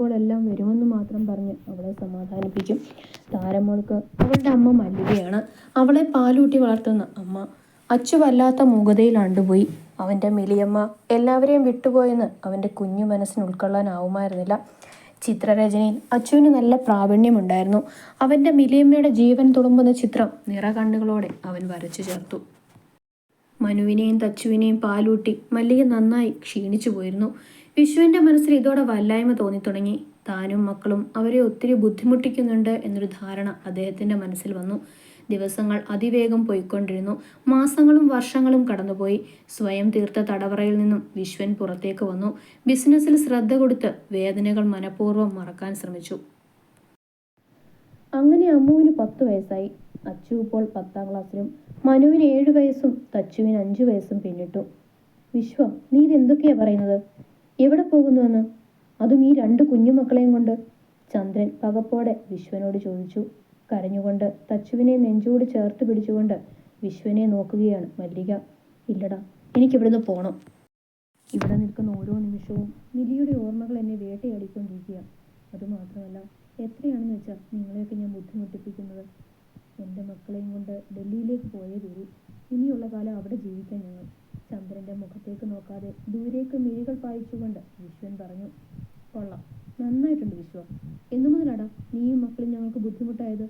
അമ്മയെ എല്ലാം വരുമെന്ന് മാത്രം പറഞ്ഞ് അവളെ സമാധാനിപ്പിക്കും. താരമോൾക്ക് അവളുടെ അമ്മ മല്ലികയാണ്. അവളെ പാലൂട്ടി വളർത്തുന്ന അമ്മ അച്ചു വല്ലാത്ത മൂകതയിൽ ആണ്ടുപോയി അവന്റെ മിലിയമ്മ എല്ലാവരെയും വിട്ടുപോയെന്ന് അവന്റെ കുഞ്ഞു മനസ്സിന് ഉൾക്കൊള്ളാനാവുമായിരുന്നില്ല. ചിത്രരചനയിൽ അച്ചുവിന് നല്ല പ്രാവീണ്യമുണ്ടായിരുന്നു. അവന്റെ മിലിയമ്മയുടെ ജീവൻ തുളുമ്പുന്ന ചിത്രം നിറകണ്ണുകളോടെ അവൻ വരച്ചു ചേർത്തു. മനുവിനെയും തച്ചുവിനെയും പാലൂട്ടി മല്ലിക നന്നായി ക്ഷീണിച്ചു പോയിരുന്നു വിഷുവിന്റെ മനസ്സിൽ ഇതോടെ വല്ലായ്മ തോന്നിത്തുടങ്ങി. താനും മക്കളും അവരെ ഒത്തിരി ബുദ്ധിമുട്ടിക്കുന്നുണ്ട് എന്നൊരു ധാരണ അദ്ദേഹത്തിന്റെ മനസ്സിൽ വന്നു. ദിവസങ്ങൾ അതിവേഗം പോയിക്കൊണ്ടിരുന്നു. മാസങ്ങളും വർഷങ്ങളും കടന്നുപോയി. സ്വയം തീർത്ത തടവറയിൽ നിന്നും വിശ്വൻ പുറത്തേക്ക് വന്നു. ബിസിനസ്സിൽ ശ്രദ്ധ കൊടുത്ത് വേദനകൾ മനഃപൂർവം മറക്കാൻ ശ്രമിച്ചു. അങ്ങനെ അമ്മുവിന് പത്ത് വയസ്സായി. അച്ചു ഇപ്പോൾ പത്താം ക്ലാസ്സിലും. മനുവിന് ഏഴ് വയസ്സും തച്ചുവിന് അഞ്ചു വയസ്സും പിന്നിട്ടു. വിശ്വ നീ ഇതെന്തൊക്കെയാ പറയുന്നത്? എവിടെ പോകുന്നുവെന്ന് അതും ഈ രണ്ട് കുഞ്ഞുമക്കളെയും കൊണ്ട്. ചന്ദ്രൻ പകപ്പോടെ വിശ്വനോട് ചോദിച്ചു. കരഞ്ഞുകൊണ്ട് തച്ചുവിനെ നെഞ്ചോട് ചേർത്ത് പിടിച്ചുകൊണ്ട് വിശ്വനെ നോക്കുകയാണ് മല്ലിക. ഇല്ലടാ എനിക്കിവിടുന്ന് പോകണം ഇവിടെ നിൽക്കുന്ന ഓരോ നിമിഷവും മിലിയുടെ ഓർമ്മകൾ എന്നെ വേട്ടയാടിക്കൊണ്ടിരിക്കുക അതുമാത്രമല്ല എത്രയാണെന്ന് വെച്ചാൽ നിങ്ങളെയൊക്കെ ഞാൻ ബുദ്ധിമുട്ടിപ്പിക്കുന്നത്? എന്റെ മക്കളെയും കൊണ്ട് ഡൽഹിയിലേക്ക് പോയേ തീരൂ. ഇനിയുള്ള കാലം അവിടെ ജീവിക്കാൻ ഞങ്ങൾ. ചന്ദ്രന്റെ മുഖത്തേക്ക് നോക്കാതെ ദൂരേക്ക് മിഴികൾ പായിച്ചുകൊണ്ട് വിശ്വൻ പറഞ്ഞു കൊള്ളാം. നന്നായിട്ടുണ്ട് വിശ്വ. എന്നു മുതലാടാ നീയും മക്കളും ഞങ്ങൾക്ക് ബുദ്ധിമുട്ടായത്?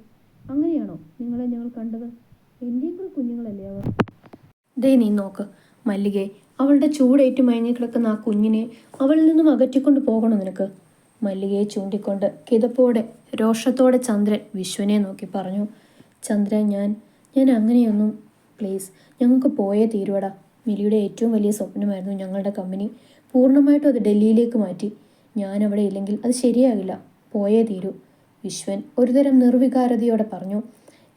അങ്ങനെയാണോ നിങ്ങളെ ഞങ്ങൾ കണ്ടത്? എന്റെയും കൂടെ കുഞ്ഞുങ്ങളല്ലേ അവർ? ദേ നീ നോക്ക് മല്ലികെ അവളുടെ ചൂടേറ്റു മയങ്ങിക്കിടക്കുന്ന ആ കുഞ്ഞിനെ അവളിൽ നിന്നും അകറ്റിക്കൊണ്ട് പോകണം നിനക്ക്? മല്ലികയെ ചൂണ്ടിക്കൊണ്ട് കിതപ്പോടെ രോഷത്തോടെ ചന്ദ്രൻ വിശ്വനെ നോക്കി പറഞ്ഞു ചന്ദ്ര ഞാൻ ഞാൻ അങ്ങനെയൊന്നും പ്ലീസ് ഞങ്ങൾക്ക് പോയേ തീരുവടാ. മിലിയുടെ ഏറ്റവും വലിയ സ്വപ്നമായിരുന്നു ഞങ്ങളുടെ കമ്പനി. പൂർണമായിട്ടും അത് ഡൽഹിയിലേക്ക് മാറ്റി. ഞാൻ അവിടെ ഇല്ലെങ്കിൽ അത് ശരിയാകില്ല. പോയേ തീരൂ. വിശ്വൻ ഒരുതരം നിർവികാരതയോടെ പറഞ്ഞു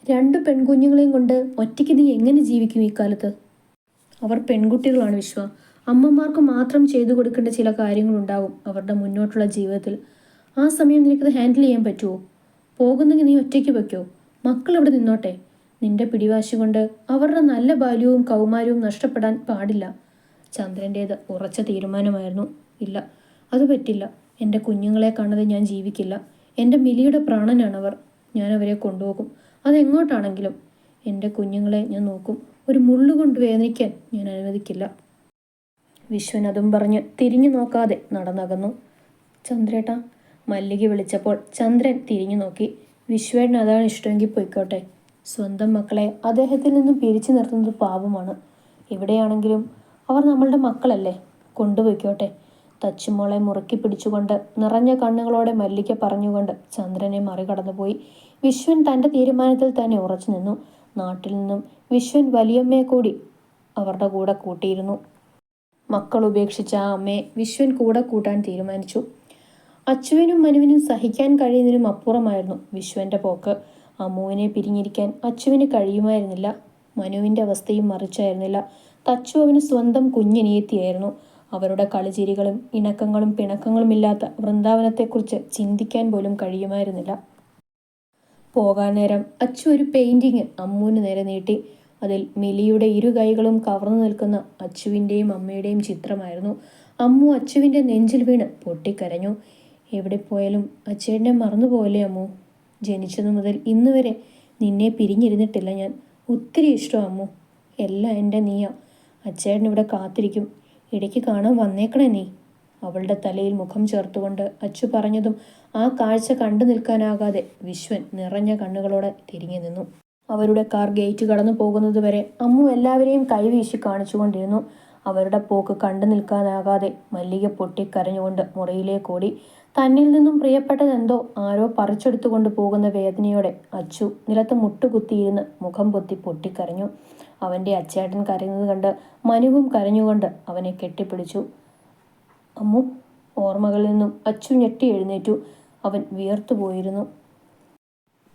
രണ്ട് പെൺകുഞ്ഞുങ്ങളെയും കൊണ്ട് ഒറ്റയ്ക്ക് നീ എങ്ങനെ ജീവിക്കും ഇക്കാലത്ത്? കാലത്ത് അവർ പെൺകുട്ടികളാണ് വിശ്വ. അമ്മമാർക്ക് മാത്രം ചെയ്തു കൊടുക്കേണ്ട ചില കാര്യങ്ങളുണ്ടാവും അവരുടെ മുന്നോട്ടുള്ള ജീവിതത്തിൽ. ആ സമയം നിനക്കത് ഹാൻഡിൽ ചെയ്യാൻ പറ്റുമോ? പോകുന്നെങ്കിൽ നീ ഒറ്റയ്ക്ക് വയ്ക്കോ. മക്കൾ അവിടെ നിന്നോട്ടെ. നിന്റെ പിടിവാശി കൊണ്ട് അവരുടെ നല്ല ബാല്യവും കൗമാരവും നഷ്ടപ്പെടാൻ പാടില്ല. ചന്ദ്രന്റേത് ഉറച്ച തീരുമാനമായിരുന്നു. ഇല്ല അത് പറ്റില്ല. എന്റെ കുഞ്ഞുങ്ങളെ കാണാതെ ഞാൻ ജീവിക്കില്ല. എന്റെ മിലിയുടെ പ്രാണനാണവർ. ഞാൻ അവരെ കൊണ്ടുപോകും. അതെങ്ങോട്ടാണെങ്കിലും എന്റെ കുഞ്ഞുങ്ങളെ ഞാൻ നോക്കും. ഒരു മുള്ളുകൊണ്ട് വേദനിക്കാൻ ഞാൻ അനുവദിക്കില്ല. വിശ്വൻ അതും പറഞ്ഞ് തിരിഞ്ഞു നോക്കാതെ നടന്നകന്നു. ചന്ദ്രേട്ട മല്ലിക വിളിച്ചപ്പോൾ ചന്ദ്രൻ തിരിഞ്ഞു നോക്കി. വിശ്വേട്ടന് അതാണ് ഇഷ്ടമെങ്കിൽ പൊയ്ക്കോട്ടെ. സ്വന്തം മക്കളെ അദ്ദേഹത്തിൽ നിന്നും പിരിച്ചു നിർത്തുന്നത് പാപമാണ് എവിടെയാണെങ്കിലും അവർ നമ്മളുടെ മക്കളല്ലേ? കൊണ്ടുപോയിക്കോട്ടെ. തച്ചുമോളെ മുറുക്കി പിടിച്ചുകൊണ്ട് നിറഞ്ഞ കണ്ണുകളോടെ മല്ലിക്ക പറഞ്ഞുകൊണ്ട് ചന്ദ്രനെ മറികടന്നുപോയി. വിശ്വൻ തന്റെ തീരുമാനത്തിൽ തന്നെ ഉറച്ചു നിന്നു. നാട്ടിൽ നിന്നും വിശ്വൻ വലിയമ്മയെ കൂടി അവരുടെ കൂടെ കൂട്ടിയിരുന്നു. മക്കൾ ഉപേക്ഷിച്ച ആ അമ്മയെ വിശ്വൻ കൂടെ കൂട്ടാൻ തീരുമാനിച്ചു. അച്ചുവിനും മനുവിനും സഹിക്കാൻ കഴിയുന്നതിനും അപ്പുറമായിരുന്നു വിശ്വന്റെ പോക്ക്. അമ്മുവിനെ പിരിഞ്ഞിരിക്കാൻ അച്ചുവിന് കഴിയുമായിരുന്നില്ല. മനുവിന്റെ അവസ്ഥയും മറിച്ചായിരുന്നില്ല. തച്ചു അവന് സ്വന്തം കുഞ്ഞനിയത്തിയായിരുന്നു. അവരുടെ കളിചിരികളും ഇണക്കങ്ങളും പിണക്കങ്ങളും ഇല്ലാത്ത വൃന്ദാവനത്തെക്കുറിച്ച് ചിന്തിക്കാൻ പോലും കഴിയുമായിരുന്നില്ല. പോകാൻ നേരം അച്ചു ഒരു പെയിന്റിങ് അമ്മുവിന് നേരെ നീട്ടി. അതിൽ മിലിയുടെ ഇരു കൈകളും കവർന്നു നിൽക്കുന്ന അച്ചുവിന്റെയും അമ്മയുടെയും ചിത്രമായിരുന്നു. അമ്മു അച്ചുവിന്റെ നെഞ്ചിൽ വീണ് പൊട്ടിക്കരഞ്ഞു. എവിടെ പോയാലും അച്ചേട്ടനെ മറന്നുപോകല്ലേ അമ്മു? ജനിച്ചതു മുതൽ ഇന്ന് വരെ നിന്നെ പിരിഞ്ഞിരുന്നിട്ടില്ല ഞാൻ. ഒത്തിരി ഇഷ്ടം അമ്മു. എല്ലാം എന്റെ നീയാ. അച്ചേട്ടൻ ഇവിടെ കാത്തിരിക്കും. ഇടയ്ക്ക് കാണാൻ വന്നേക്കണേ നീ. അവളുടെ തലയിൽ മുഖം ചേർത്തുകൊണ്ട് അച്ചു പറഞ്ഞതും ആ കാഴ്ച കണ്ടു നിൽക്കാനാകാതെ വിശ്വൻ നിറഞ്ഞ കണ്ണുകളോടെ തിരിഞ്ഞു നിന്നു. അവരുടെ കാർ ഗേറ്റ് കടന്നു പോകുന്നതുവരെ അമ്മു എല്ലാവരെയും കൈവീശി കാണിച്ചുകൊണ്ടിരുന്നു. അവരുടെ പോക്ക് കണ്ടു നിൽക്കാനാകാതെ മല്ലിക പൊട്ടിക്കരഞ്ഞുകൊണ്ട് മുറിയിലേക്കോടി തന്നിൽ നിന്നും പ്രിയപ്പെട്ടതെന്തോ ആരോ പറിച്ചെടുത്തുകൊണ്ട് പോകുന്ന വേദനയോടെ അച്ചു നിലത്ത് മുട്ടുകുത്തിയിരുന്ന് മുഖം പൊത്തി പൊട്ടിക്കരഞ്ഞു. അവന്റെ അച്ചേട്ടൻ കരയുന്നത് കണ്ട് മനുവും കരഞ്ഞുകൊണ്ട് അവനെ കെട്ടിപ്പിടിച്ചു. അമ്മു ഓർമ്മകളിൽ നിന്നും അച്ചു ഞെട്ടി എഴുന്നേറ്റു. അവൻ വിയർത്തു പോയിരുന്നു.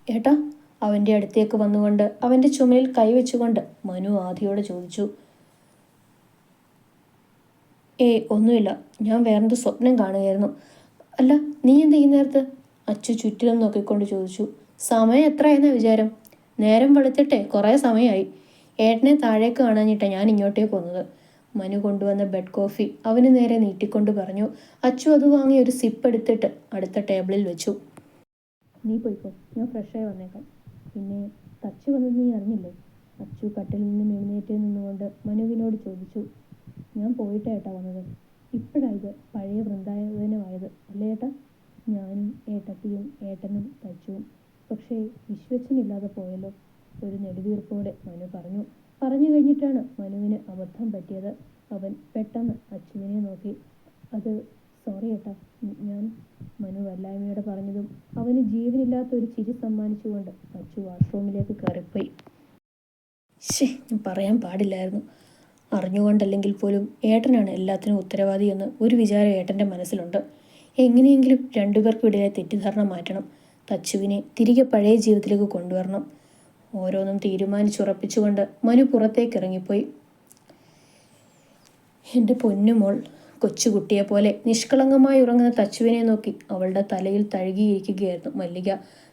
ഏട്ടാ അവന്റെ അടുത്തേക്ക് വന്നുകൊണ്ട് അവന്റെ ചുമലിൽ കൈവച്ചുകൊണ്ട് മനു ആദിയോട് ചോദിച്ചു. ഏയ് ഒന്നുമില്ല. ഞാൻ വേറെന്ത് സ്വപ്നം കാണുകയായിരുന്നു. അല്ല നീ എന്താ ഈ നേരത്ത്? അച്ചു ചുറ്റിലും നോക്കിക്കൊണ്ട് ചോദിച്ചു. സമയം എത്രയെന്നാ വിചാരം? നേരം വെളുത്തിട്ടെ കുറേ സമയമായി. ഏട്ടനെ താഴേക്ക് കാണാനിട്ടാ ഞാൻ ഇങ്ങോട്ടേക്ക് വന്നത്. മനു കൊണ്ടുവന്ന ബെഡ് കോഫി അവന് നേരെ നീട്ടിക്കൊണ്ട് പറഞ്ഞു. അച്ചു അത് വാങ്ങി ഒരു സിപ്പ് എടുത്തിട്ട് അടുത്ത ടേബിളിൽ വെച്ചു. നീ പോയിക്കോ. ഞാൻ ഫ്രഷായി വന്നേക്കാം. പിന്നെ തച്ചു വന്നത് നീ അറിഞ്ഞില്ലേ? അച്ചു കട്ടിലിൽ നിന്നും എഴുന്നേറ്റ് നിന്നുകൊണ്ട് മനുവിനോട് ചോദിച്ചു. ഞാൻ പോയിട്ടാ ഏട്ടാ വന്നത്. ഇപ്പോഴാ ഇത് പഴയ വൃന്ദാവനമായത്. അല്ലേ ഏട്ടാ? ഞാനും ഏട്ടത്തിയും ഏട്ടനും തച്ചുവും. പക്ഷേ വിശ്വച്ചനില്ലാതെ പോയല്ലോ. ഒരു നെടുവീർപ്പോടെ മനു പറഞ്ഞു. പറഞ്ഞു കഴിഞ്ഞിട്ടാണ് മനുവിന് അബദ്ധം പറ്റിയത്. അവൻ പെട്ടെന്ന് അച്ചുവിനെ നോക്കി. അത് സോറി ഏട്ടാ ഞാൻ മനു വല്ലായ്മയോടെ പറഞ്ഞതും അവന് ജീവനില്ലാത്ത ഒരു ചിരി സമ്മാനിച്ചുകൊണ്ട് അച്ചു വാഷ്റൂമിലേക്ക് കയറിപ്പോയി. ശേ ഞാൻ പറയാൻ പാടില്ലായിരുന്നു. അറിഞ്ഞുകൊണ്ടല്ലെങ്കിൽ പോലും ഏട്ടനാണ് എല്ലാത്തിനും ഉത്തരവാദി എന്ന് ഒരു വിചാരം ഏട്ടന്റെ മനസ്സിലുണ്ട്. എങ്ങനെയെങ്കിലും രണ്ടുപേർക്കും ഇടയിലെ തെറ്റിദ്ധാരണ മാറ്റണം. തച്ചുവിനെ തിരികെ പഴയ ജീവിതത്തിലേക്ക് കൊണ്ടുവരണം. ഓരോന്നും തീരുമാനിച്ചുറപ്പിച്ചുകൊണ്ട് മനു പുറത്തേക്ക് ഇറങ്ങിപ്പോയി എന്റെ പൊന്നുമോൾ കൊച്ചുകുട്ടിയെ പോലെ നിഷ്കളങ്കമായി ഉറങ്ങുന്ന തച്ചുവിനെ നോക്കി അവളുടെ തലയിൽ തഴുകിയിരിക്കുകയായിരുന്നു മല്ലിക.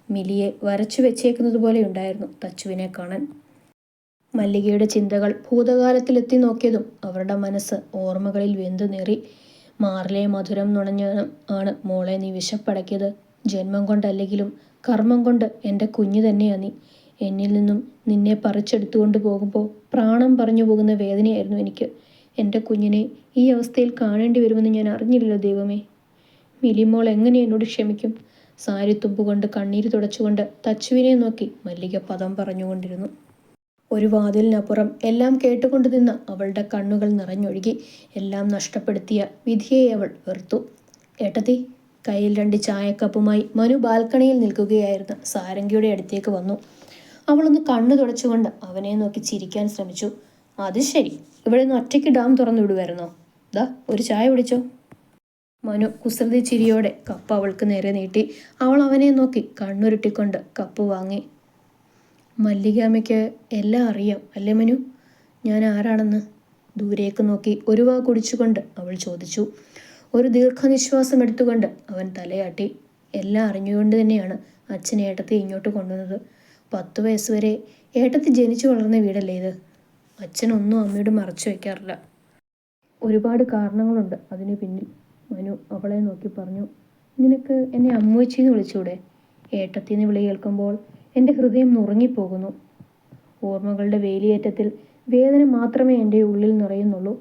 മിലിയെ വരച്ചു വെച്ചേക്കുന്നത് പോലെ ഉണ്ടായിരുന്നു തച്ചുവിനെ കാണാൻ. മല്ലികയുടെ ചിന്തകൾ ഭൂതകാലത്തിലെത്തി നോക്കിയതും അവരുടെ മനസ്സ് ഓർമ്മകളിൽ വെന്തു നേറി. മാറിലെ മധുരം നുണഞ്ഞാണ് ആണ് മോളെ നീ വിശപ്പടക്കിയത്. ജന്മം കൊണ്ടല്ലെങ്കിലും കർമ്മം കൊണ്ട് എന്റെ കുഞ്ഞു തന്നെയാ നീ. എന്നിൽ നിന്നും നിന്നെ പറിച്ചെടുത്തുകൊണ്ട് പോകുമ്പോൾ പ്രാണം പറഞ്ഞു പോകുന്ന വേദനയായിരുന്നു എനിക്ക്. എന്റെ കുഞ്ഞിനെ ഈ അവസ്ഥയിൽ കാണേണ്ടി വരുമെന്ന് ഞാൻ അറിഞ്ഞില്ലല്ലോ ദൈവമേ. മിലിമോൾ എങ്ങനെ എന്നോട് ക്ഷമിക്കും? സാരി തുമ്പുകൊണ്ട് കണ്ണീര് തുടച്ചുകൊണ്ട് തച്ചുവിനെ നോക്കി മല്ലിക പദം പറഞ്ഞുകൊണ്ടിരുന്നു. ഒരു വാതിലിനപ്പുറം എല്ലാം കേട്ടുകൊണ്ട് നിന്ന അവളുടെ കണ്ണുകൾ നിറഞ്ഞൊഴുകി എല്ലാം നഷ്ടപ്പെടുത്തിയ വിധിയെ അവൾ വെറുത്തു. ഏട്ടത്തി കയ്യിൽ രണ്ട് ചായക്കപ്പുമായി മനു ബാൽക്കണിയിൽ നിൽക്കുകയായിരുന്ന സാരംഗിയുടെ അടുത്തേക്ക് വന്നു. അവളൊന്ന് കണ്ണു തുടച്ചുകൊണ്ട് അവനെ നോക്കി ചിരിക്കാൻ ശ്രമിച്ചു. അത് ശരി. ഇവിടെ നിന്ന് ഒറ്റയ്ക്ക് ഡാം തുറന്നു വിടുമായിരുന്നോ ദാ ഒരു ചായ കുടിച്ചോ. മനു കുസൃതി ചിരിയോടെ കപ്പ് അവൾക്ക് നേരെ നീട്ടി. അവൾ അവനെ നോക്കി കണ്ണുരുട്ടിക്കൊണ്ട് കപ്പ് വാങ്ങി. മല്ലികാമ്മയ്ക്ക് എല്ലാം അറിയാം അല്ലേ മനു? ഞാൻ ആരാണെന്ന്? ദൂരേക്ക് നോക്കി ഒരു വാ കുടിച്ചുകൊണ്ട് അവൾ ചോദിച്ചു. ഒരു ദീർഘനിശ്വാസം എടുത്തുകൊണ്ട് അവൻ തലയാട്ടി. എല്ലാം അറിഞ്ഞുകൊണ്ട് തന്നെയാണ് അച്ഛൻ ഏട്ടത്തെ ഇങ്ങോട്ട് കൊണ്ടുവന്നത്. പത്ത് വയസ്സ് വരെ ഏട്ടത്തി ജനിച്ചു വളർന്ന വീടല്ലേ ഇത്? അച്ഛനൊന്നും അമ്മയോട് മറച്ചു വയ്ക്കാറില്ല. ഒരുപാട് കാരണങ്ങളുണ്ട് അതിന് പിന്നിൽ. മനു അവളെ നോക്കി പറഞ്ഞു നിനക്ക് എന്നെ അമ്മൂച്ചി വിളിച്ചൂടെ? ഏട്ടത്തിന്ന് വിളി കേൾക്കുമ്പോൾ എന്റെ ഹൃദയം നുറങ്ങിപ്പോകുന്നു. ഓർമ്മകളുടെ വേലിയേറ്റത്തിൽ വേദന മാത്രമേ എന്റെ ഉള്ളിൽ നിറയുന്നുള്ളൂ.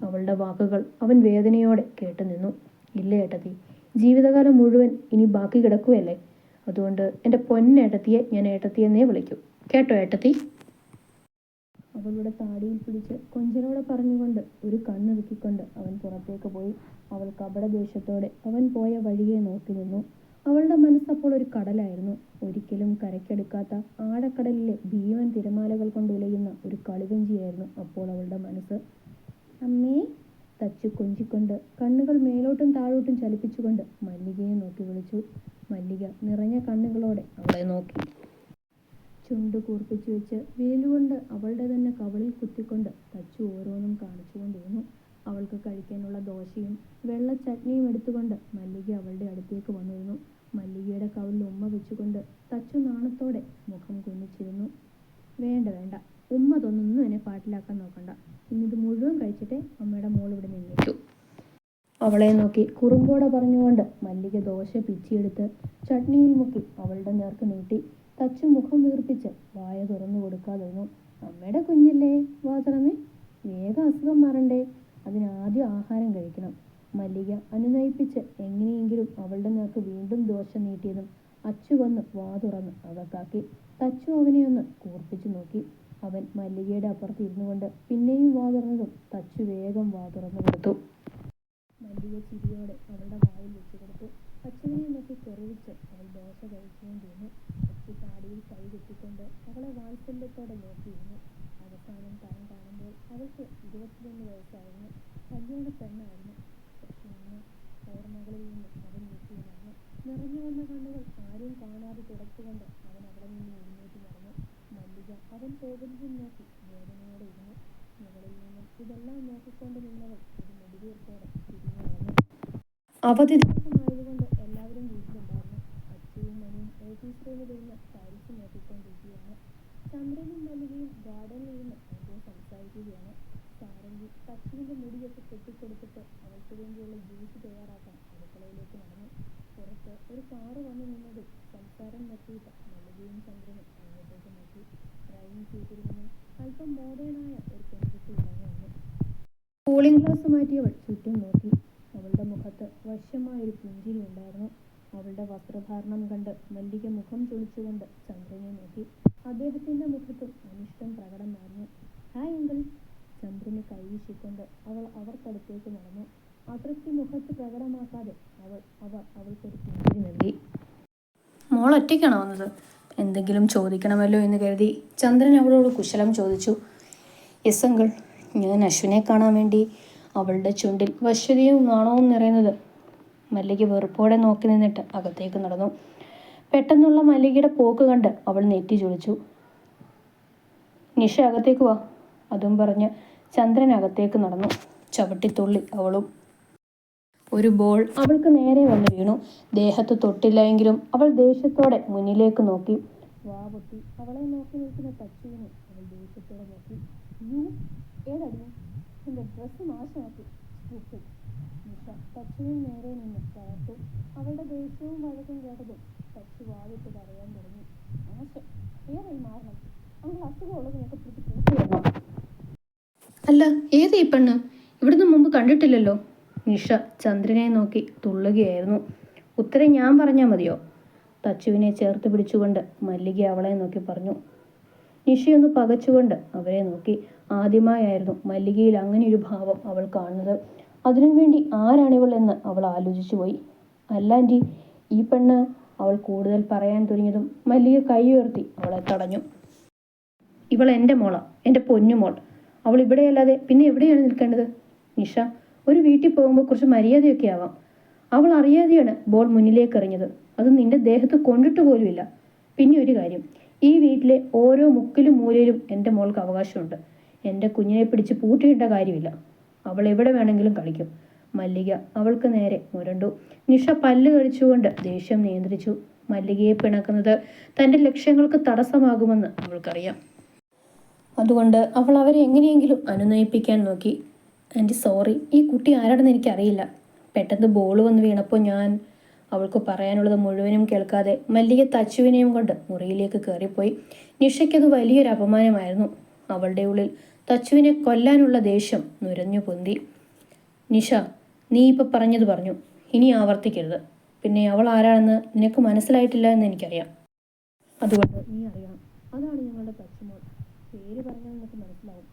അവളുടെ വാക്കുകൾ അവൻ വേദനയോടെ കേട്ടു നിന്നു. ഇല്ല ഏട്ടത്തി ജീവിതകാലം മുഴുവൻ ഇനി ബാക്കി കിടക്കുകയല്ലേ അതുകൊണ്ട് എന്റെ പൊന്നേട്ടത്തിയെ ഞാൻ ഏട്ടത്തിയെന്നേ വിളിക്കൂ. കേട്ടോ ഏട്ടത്തി? അവളുടെ താടിയിൽ പിടിച്ച് കൊഞ്ചലോടെ പറഞ്ഞുകൊണ്ട് ഒരു കണ്ണൊരുക്കിക്കൊണ്ട് അവൻ പുറത്തേക്ക് പോയി. അവൾ കപട ദേഷ്യത്തോടെ അവൻ പോയ വഴിയെ നോക്കി നിന്നു. അവളുടെ മനസ്സപ്പോൾ ഒരു കടലായിരുന്നു. ഒരിക്കലും കരയ്ക്കെടുക്കാത്ത ആഴക്കടലിലെ ഭീമൻ തിരമാലകൾ കൊണ്ട് ഉലയുന്ന ഒരു കളിവഞ്ചിയായിരുന്നു അപ്പോൾ അവളുടെ മനസ്സ്. അമ്മേ തച്ചു കൊഞ്ചിക്കൊണ്ട് കണ്ണുകൾ മേലോട്ടും താഴോട്ടും ചലിപ്പിച്ചുകൊണ്ട് മല്ലികയെ നോക്കി വിളിച്ചു. മല്ലിക നിറഞ്ഞ കണ്ണുകളോടെ അവളെ നോക്കി. ചുണ്ട് കൂർപ്പിച്ചു വെച്ച് വേലുകൊണ്ട് അവളുടെ തന്നെ കവളിൽ കുത്തിക്കൊണ്ട് തച്ചു ഓരോന്നും കാണിച്ചുകൊണ്ടിരുന്നു. അവൾക്ക് കഴിക്കാനുള്ള ദോശയും വെള്ള ചട്നിയും എടുത്തുകൊണ്ട് മല്ലിക അവളുടെ അടുത്തേക്ക് വന്നിരുന്നു. മല്ലികയുടെ കവിളിൽ ഉമ്മ വെച്ചുകൊണ്ട് തച്ചു നാണത്തോടെ മുഖം കുനിച്ചിരുന്നു. വേണ്ട വേണ്ട. ഉമ്മ തൊന്നൊന്നും എന്നെ പാട്ടിലാക്കാൻ നോക്കണ്ട. ഇന്നിത് മുഴുവൻ കഴിച്ചിട്ടേ അമ്മയുടെ മോൾ ഇവിടെ നിന്നിട്ടു. അവളെ നോക്കി കുറുമ്പോടെ പറഞ്ഞുകൊണ്ട് മല്ലിക ദോശ പിച്ചിയെടുത്ത് ചട്നിയിൽ മുക്കി അവളുടെ നേർക്ക് നീട്ടി തച്ചു മുഖം വീർപ്പിച്ച് വായ തുറന്നു കൊടുക്കാതിരുന്നു. അമ്മയുടെ കുഞ്ഞില്ലേ വാ തുറന്നേ വേഗം അസുഖം മാറണ്ടേ. അതിനാദ്യം ആഹാരം കഴിക്കണം. മല്ലിക അനുനയിപ്പിച്ച് എങ്ങനെയെങ്കിലും അവളുടെ നേർക്ക് വീണ്ടും ദോശ നീട്ടിയതും അച്ചു വന്ന് വാതുറന്ന് അകത്താക്കി തച്ചു അവനെ ഒന്ന് കൂർപ്പിച്ചു നോക്കി. അവൻ മല്ലികയുടെ അപ്പുറത്ത് ഇരുന്നു കൊണ്ട് പിന്നെയും വാ തുറന്നതും തച്ചു വേഗം വാ തുറന്നു കൊടുത്തു. മല്ലിക ചിരിയോടെ അവളുടെ വായിൽ വെച്ചു കൊടുത്തു. അച്ഛനെ നോക്കി കെറിവിച്ച് അവൾ ദോശ കഴിച്ചുകൊണ്ടിരുന്നു അച്ചു താടിയിൽ കൈ കെട്ടിക്കൊണ്ട് അവളെ വാത്സല്യത്തോടെ നോക്കിയിരുന്നു അവസാനം താൻ കാണുമ്പോൾ അവൾക്ക് ഇരുപത്തിരണ്ട് വയസ്സായിരുന്നു. കല്യാണ പെണ്ണായിരുന്നു. ഓർമ്മകളിൽ നിന്ന് അവൻ നടന്നു നിറഞ്ഞു വന്ന കണ്ണുകൾ ആരും കാണാതെ തുടച്ചുകൊണ്ട് അവൻ അവിടെ നിന്ന് എഴുന്നേറ്റ് നടന്നു. മല്ലിക അവൻ പോകുന്നതും നോക്കി വേദനയോടെ ഇരുന്നു. മുകളിൽ നിന്നും ഇതെല്ലാം നോക്കിക്കൊണ്ട് നിന്നവൾ ഒരു മുടിവീർപ്പോടെ തിരിഞ്ഞു നടന്നു. അവധി ദിവസമായതുകൊണ്ട് എല്ലാവരും വീട്ടിലുണ്ടായിരുന്നു. അച്ഛനും മണിയും ഓഫീസ് റൂമിലിരുന്ന് ഫയൽസ് നോക്കിക്കൊണ്ടിരിക്കുകയാണ്. ചന്ദ്രനും മല്ലികയും ഗാർഡനിൽ ഇരുന്ന് എന്തോ സംസാരിക്കുകയാണ്. സാരംഗി അവർക്ക് വേണ്ടിയുള്ള ജ്യൂസ് തയ്യാറാക്കാൻ അടുക്കളയിലേക്ക് നടന്നു പുറത്ത് ഒരു കാറ് വന്നു നിന്നത് സംസാരം നിർത്തിയിട്ട് മല്ലികയും ചന്ദ്രനും അങ്ങോട്ടേക്ക് നോക്കി. ഡ്രൈവിംഗ് സീറ്റിൽ നിന്നും അല്പം മോഡേണായ ഒരു പെൺകുട്ടി ഇറങ്ങി വന്നു. കൂളിംഗ് ഗ്ലാസ് മാറ്റിയവൾ ചുറ്റും നോക്കി. അവളുടെ മുഖത്ത് വശ്യമായൊരു പുഞ്ചിരി ഉണ്ടായിരുന്നു. അവളുടെ വസ്ത്രധാരണം കണ്ട് മല്ലിക മുഖം ചൊളിച്ചുകൊണ്ട് ചന്ദ്രനെ നോക്കി. അദ്ദേഹത്തിന്റെ മുഖത്തും അനിഷ്ടം പ്രകടമായിരുന്നു ഹായ് അങ്കിൾ. ചന്ദ്രനെ കൈവീശിക്കൊണ്ട് അവൾ അവർക്കടുത്തേക്ക് നടന്നു. അതൃപ്തി മുഖത്ത് പ്രകടമാക്കാതെ അവൾ അവർ അവൾക്കൊരു നൽകി. മോൾ ഒറ്റയ്ക്കാണോ വന്നത്? എന്തെങ്കിലും ചോദിക്കണമല്ലോ എന്ന് കരുതി ചന്ദ്രൻ അവളോട് കുശലം ചോദിച്ചു. Yes uncle. ഞാൻ അശ്വിനെ കാണാൻ വേണ്ടി അവളുടെ ചുണ്ടിൽ വശ്വതയും നാണവും നിറയുന്നത് മല്ലിക വെറുപ്പോടെ നോക്കി നിന്നിട്ട് അകത്തേക്ക് നടന്നു. പെട്ടെന്നുള്ള മല്ലികയുടെ പോക്ക് കണ്ട് അവൾ നെറ്റി ചൊളിച്ചു. നിഷ അകത്തേക്ക് വാ അതും പറഞ്ഞ് ചന്ദ്രൻ അകത്തേക്ക് നടന്നു. ചവിട്ടിത്തുള്ളി അവളും ഒരു ബോൾ അവൾക്ക് നേരെ വന്ന് വീണു. ദേഹത്ത് തൊട്ടില്ലെങ്കിലും അവൾ ദേഷ്യത്തോടെ മുന്നിലേക്ക് നോക്കി. വാ അവളെ നോക്കി നിൽക്കുന്ന തച്ചുവിനെ അവൾ ദേഷ്യത്തോടെ നോക്കി. യു ഏതടിയും എന്റെ ഡ്രസ്സ് നാശമാക്കി. തച്ചുവിന് നേരെ നിന്ന് കയർത്തു അവളുടെ ദേഷ്യവും വഴക്കും കേട്ടതും തച്ചു വാവിട്ട് പറയാൻ തുടങ്ങി. ആശം ഏതായി മാറണം? അവൾ അസുഖമുള്ളതിനൊക്കെ പിടിച്ച് പൂട്ടിയിടണം അല്ല ഏത് ഈ പെണ്ണ്? ഇവിടുന്ന് മുമ്പ് കണ്ടിട്ടില്ലല്ലോ. നിഷ ചന്ദ്രനെ നോക്കി തുള്ളുകയായിരുന്നു. ഉത്തരം ഞാൻ പറഞ്ഞാൽ മതിയോ? തച്ചുവിനെ ചേർത്ത് പിടിച്ചുകൊണ്ട് മല്ലിക അവളെ നോക്കി പറഞ്ഞു. നിഷയൊന്ന് പകച്ചുകൊണ്ട് അവരെ നോക്കി. ആദ്യമായായിരുന്നു മല്ലികയിൽ അങ്ങനെ ഒരു ഭാവം അവൾ കാണുന്നത്. അതിനുവേണ്ടി ആരാണിവൾ എന്ന് അവൾ ആലോചിച്ചു പോയി. അല്ലാണ്ടി ഈ പെണ്ണ് അവൾ കൂടുതൽ പറയാൻ തുടങ്ങിയതും മല്ലിക കൈ ഉയർത്തി അവളെ തടഞ്ഞു. ഇവൾ എന്റെ മോളാ എന്റെ പൊന്നുമോൾ അവൾ ഇവിടെയല്ലാതെ പിന്നെ എവിടെയാണ് നിൽക്കേണ്ടത്? നിഷ ഒരു വീട്ടിൽ പോകുമ്പോൾ കുറച്ച് മര്യാദയൊക്കെ ആവാം. അവൾ അറിയാതെയാണ് ബോൾ മുന്നിലേക്ക് എറിഞ്ഞത്. അത് നിന്റെ ദേഹത്ത് കൊണ്ടിട്ട് പോലുമില്ല. പിന്നെ ഒരു കാര്യം. ഈ വീട്ടിലെ ഓരോ മുക്കിലും മൂലയിലും എന്റെ മോൾക്ക് അവകാശമുണ്ട്. എന്റെ കുഞ്ഞിനെ പിടിച്ച് പൂട്ടിയിട്ട കാര്യമില്ല. അവൾ എവിടെ വേണമെങ്കിലും കളിക്കും. മല്ലിക അവൾക്ക് നേരെ മുരണ്ടു. നിഷ പല്ല് കഴിച്ചുകൊണ്ട് ദേഷ്യം നിയന്ത്രിച്ചു. മല്ലികയെ പിണക്കുന്നത് തന്റെ ലക്ഷ്യങ്ങൾക്ക് തടസ്സമാകുമെന്ന് അവൾക്കറിയാം. അതുകൊണ്ട് അവൾ അവരെ എങ്ങനെയെങ്കിലും അനുനയിപ്പിക്കാൻ നോക്കി. Aunty sorry. ഈ കുട്ടി ആരാണെന്ന് എനിക്കറിയില്ല. പെട്ടെന്ന് ബോൾ വന്ന് വീണപ്പോൾ ഞാൻ അവൾക്ക് പറയാനുള്ളത് മുഴുവനും കേൾക്കാതെ മല്ലിക തച്ചുവിനെയും കൊണ്ട് മുറിയിലേക്ക് കയറിപ്പോയി. നിഷയ്ക്കത് വലിയൊരു അപമാനമായിരുന്നു. അവളുടെ ഉള്ളിൽ തച്ചുവിനെ കൊല്ലാനുള്ള ദേഷ്യം നുരഞ്ഞു പൊന്തി. നിഷ നീ ഇപ്പം പറഞ്ഞത് പറഞ്ഞു. ഇനി ആവർത്തിക്കരുത്. പിന്നെ അവൾ ആരാണെന്ന് നിനക്ക് മനസ്സിലായിട്ടില്ല എന്ന് എനിക്കറിയാം. അതുകൊണ്ട് നീ അറിയണം. അതാണ് ഞങ്ങളുടെ തച്ചുമോൾ. പേര് പറഞ്ഞാൽ നിനക്ക് മനസ്സിലാവും.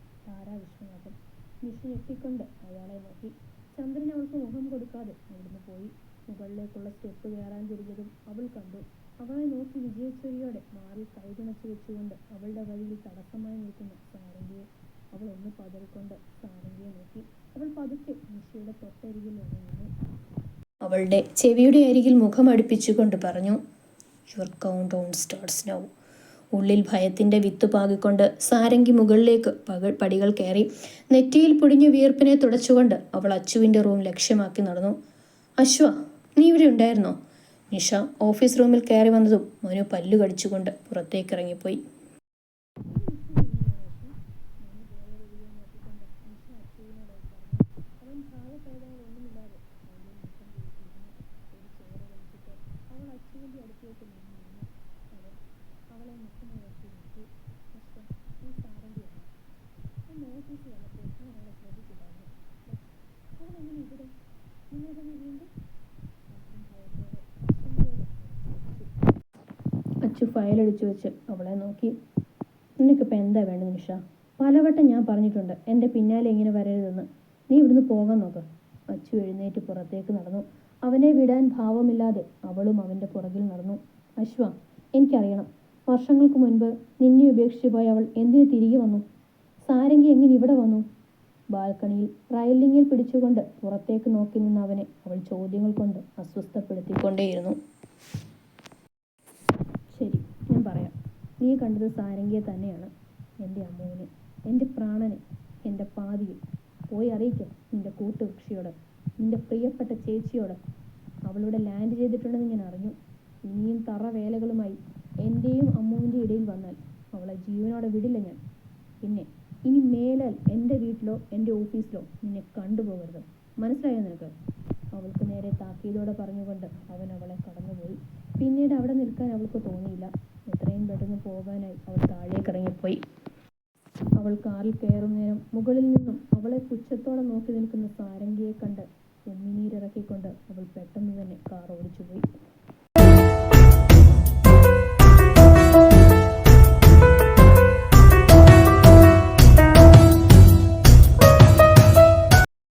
നിഷ ഞെട്ടിക്കൊണ്ട് അയാളെ നോക്കി. ചന്ദ്രൻ അവൾക്ക് മുഖം കൊടുക്കാതെ അവിടുന്ന് പോയി. മുകളിലേക്കുള്ള സ്റ്റെപ്പ് കയറാൻ തിരിഞ്ഞതും അവൾ കണ്ടു. അവളെ നോക്കി വിജയച്ചൊരിയോടെ മാറി കൈകുണച്ചു വെച്ചുകൊണ്ട് അവളുടെ വഴിയിൽ തടസ്സമായി നിൽക്കുന്ന സാരംഗിയെ അവൾ ഒന്ന് പതറിക്കൊണ്ട് സാരംഗിയെ നോക്കി. അവൾ പതുക്കെ നിഷയുടെ തൊട്ടരികിൽ ഇറങ്ങുന്നു അവളുടെ ചെവിയുടെ അരികിൽ മുഖം അടുപ്പിച്ചുകൊണ്ട് പറഞ്ഞു your count on starts now ഉള്ളിൽ ഭയത്തിന്റെ വിത്ത് പാകിക്കൊണ്ട് സാരംഗി മുകളിലേക്ക് പക പടികൾ കയറി നെറ്റിയിൽ പൊടിഞ്ഞ വിയർപ്പിനെ തുടച്ചുകൊണ്ട് അവൾ അച്ചുവിന്റെ റൂം ലക്ഷ്യമാക്കി നടന്നു. അശ്വ നീ ഇവിടെ ഉണ്ടായിരുന്നോ? നിഷ ഓഫീസ് റൂമിൽ കയറി വന്നതും മനു പല്ലു കടിച്ചുകൊണ്ട് പുറത്തേക്ക് ഇറങ്ങിപ്പോയി അവളെ മുഖം നോക്കി നോക്കി പക്ഷേ ഈ സാരംഗിയാണ് നോട്ടീസ് വന്നപ്പോൾ ഞാൻ അവളെ ശ്രദ്ധിച്ചില്ലായിരുന്നു അവൾ എങ്ങനെ ഇവിടെ നിങ്ങൾ തന്നെ വീണ്ടും അച്ഛൻ ഭയത്തോടെ അശ്വതിയോട് ചോദിച്ചു. അച്ചു ഫയലടിച്ചു വെച്ച് അവളെ നോക്കി. നിനക്കിപ്പോൾ എന്താ വേണ്ട നിഷ? പലവട്ടം ഞാൻ പറഞ്ഞിട്ടുണ്ട് എന്റെ പിന്നാലെ ഇങ്ങനെ വരരുതെന്ന്. നീ ഇവിടുന്ന് പോകാൻ നോക്ക്. അച്ചു എഴുന്നേറ്റ് പുറത്തേക്ക് നടന്നു. അവനെ വിടാൻ ഭാവമില്ലാതെ അവളും അവന്റെ പുറകിൽ നടന്നു. അശ്വ എനിക്കറിയണം. വർഷങ്ങൾക്ക് മുൻപ് നിന്നെ ഉപേക്ഷിച്ചു പോയ അവൾ എന്തിനു തിരികെ വന്നു? സാരംഗി എങ്ങനെ ഇവിടെ വന്നു? ബാൽക്കണിയിൽ റൈലിങ്ങിൽ പിടിച്ചുകൊണ്ട് പുറത്തേക്ക് നോക്കി നിന്ന അവനെ അവൾ ചോദ്യങ്ങൾ കൊണ്ട് അസ്വസ്ഥപ്പെടുത്തിക്കൊണ്ടേയിരുന്നു. ശരി ഞാൻ പറയാം. നീ കണ്ടത് സാരംഗിയെ തന്നെയാണ് എന്റെ അമ്മൂനെ എന്റെ പ്രാണനെ എന്റെ പാതിയെ പോയി അറിയിക്കാം നിന്റെ കൂട്ടുകൃഷിയോട് നിന്റെ പ്രിയപ്പെട്ട ചേച്ചിയോട്. അവളിവിടെ ലാൻഡ് ചെയ്തിട്ടുണ്ടെന്ന് ഞാൻ അറിഞ്ഞു. ഇനിയും തറ വേലകളുമായി എന്റെയും അമ്മുവിന്റെ ഇടയിൽ വന്നാൽ അവളെ ജീവനോടെ വിടില്ല ഞാൻ. പിന്നെ ഇനി മേലാൽ എന്റെ വീട്ടിലോ എന്റെ ഓഫീസിലോ നിന്നെ കണ്ടുപോകരുത്. മനസ്സിലായോ നിനക്ക്? അവൾക്ക് നേരെ താക്കീതോടെ പറഞ്ഞുകൊണ്ട് അവൻ അവളെ കടന്നുപോയി. പിന്നീട് അവിടെ നിൽക്കാൻ അവൾക്ക് തോന്നിയില്ല. എത്രയും പെട്ടെന്ന് പോകാനായി അവൾ താഴേക്ക് ഇറങ്ങിപ്പോയി അവൾ കാറിൽ കയറും നേരം മുകളിൽ നിന്നും അവളെ പുച്ഛത്തോടെ നോക്കി നിൽക്കുന്ന സാരംഗിയെ കണ്ട് ഉമ്മിനീരിറക്കിക്കൊണ്ട് അവൾ പെട്ടെന്ന് തന്നെ കാർ ഓടിച്ചുപോയി.